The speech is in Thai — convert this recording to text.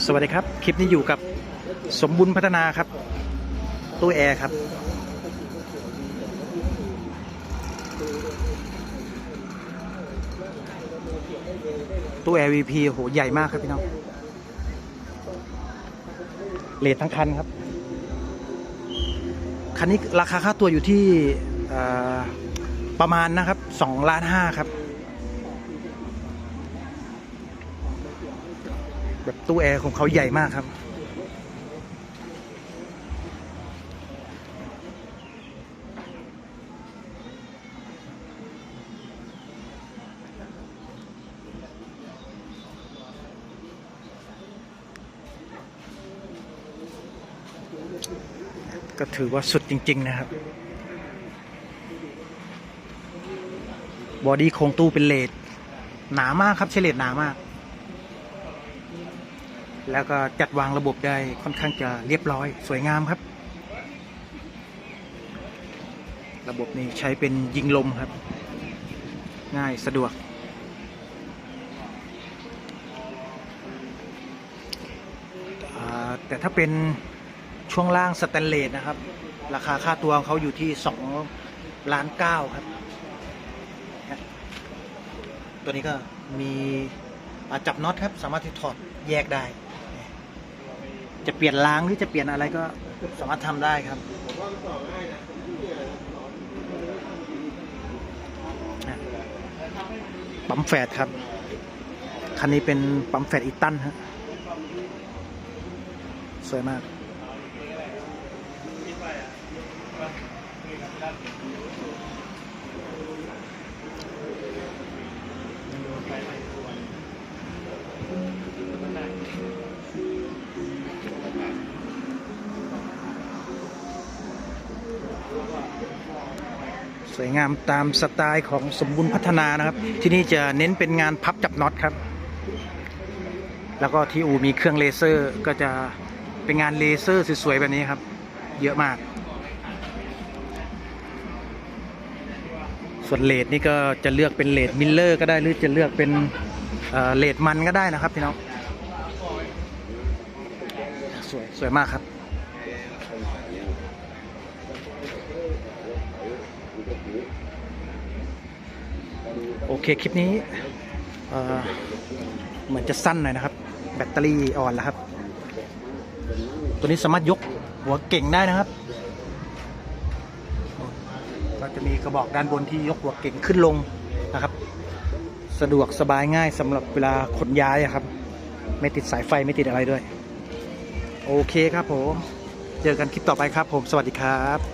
สวัสดีครับ คลิปนี้อยู่กับสมบุญพัฒนาครับ ตู้แอร์ครับ ตู้แอร์ VP โห ใหญ่มากครับพี่น้องเลททั้งคันครับ คันนี้ราคาค่าตัวอยู่ที่ประมาณนะครับ2ล้านห้าครับ แบบตู้แอร์ของเขาใหญ่มากครับ ก็ถือว่าสุดจริง ๆ นะครับ บอดี้โครงตู้เป็นเลดหนามากครับใช้เลดหนามาก แล้วก็จัดวางระบบได้ค่อนข้างจะเรียบร้อย สวยงามครับ ระบบนี้ใช้เป็นยิงลมครับ ง่ายสะดวก แต่ถ้าเป็นช่วงล่างสแตนเลสนะครับ ราคาค่าตัวของเขาอยู่ที่2ล้านเก้าครับ ตัวนี้ก็มีอาจับน็อตครับ สามารถที่ถอดแยกได้ จะเปลี่ยนล้างหรือจะเปลี่ยนอะไรก็สามารถทำได้ครับปั๊มแฟดครับ คันนี้เป็นปั๊มแฟดอีตันฮะสวยมากส วยงามตามสไตล์ของสมบูรณ์พัฒนานะครับ ที่นี่จะเน้นเป็นงานพับจับน็อตครับ แล้วก็ที่อูมีเครื่องเลเซอร์ก็จะเป็นงานเลเซอร์สวยๆแบบนี้ครับ เยอะมาก ส่วนเลดนี่ก็จะเลือกเป็นเลดมิลเลอร์ก็ได้หรือจะเลือกเป็นเอ่อเลดมันก็ได้นะครับพี่น้องสวยสวยมากครับ โอเค คลิปนี้เหมือนจะสั้นหน่อยนะครับ แบตเตอรี่อ่อนแล้วครับ ตัวนี้สามารถยกหัวเก่งได้นะครับ ก็จะมีกระบอกด้านบนที่ยกหัวเก่งขึ้นลงนะครับ สะดวกสบายง่ายสำหรับเวลาขนย้ายครับ ไม่ติดสายไฟไม่ติดอะไรด้วย โอเคครับผม เจอกันคลิปต่อไปครับผม สวัสดีครับ